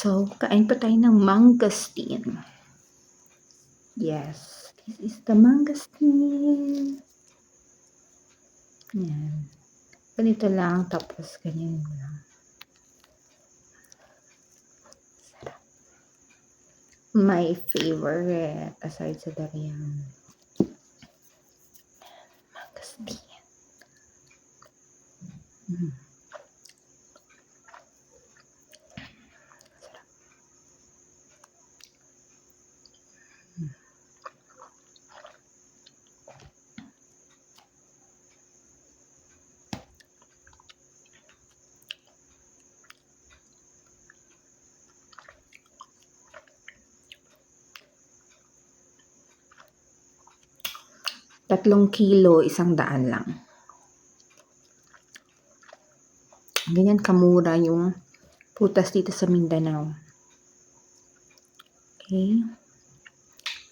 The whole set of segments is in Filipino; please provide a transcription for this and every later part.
So, kain pa tayo ng mangosteen. Yes, this is the mangosteen. Yan. Ganito lang, tapos ganyan lang. Sarap. My favorite, aside sa darian. Mangosteen. Mm. Tatlong kilo, isang daan lang. Ganyan kamura yung putas dito sa Mindanao. Okay.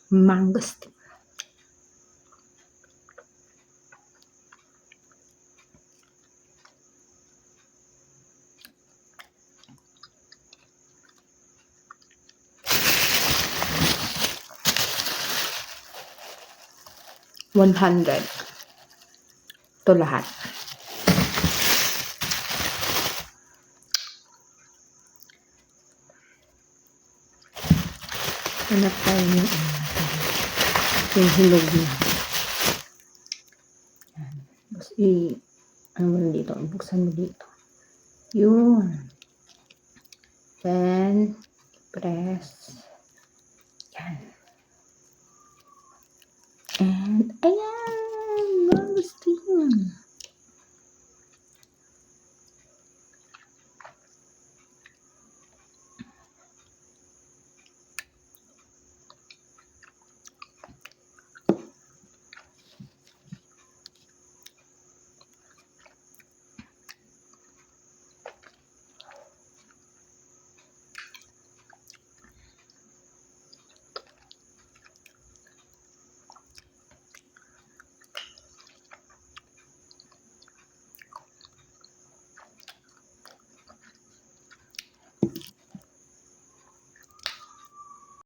Mangosteen. One hundred. Ito lahat. Hanap tayo yung Yung hilog niya. Yan. Tapos i... Ano mo na dito? Buksan mo dito. Yun. Then, press.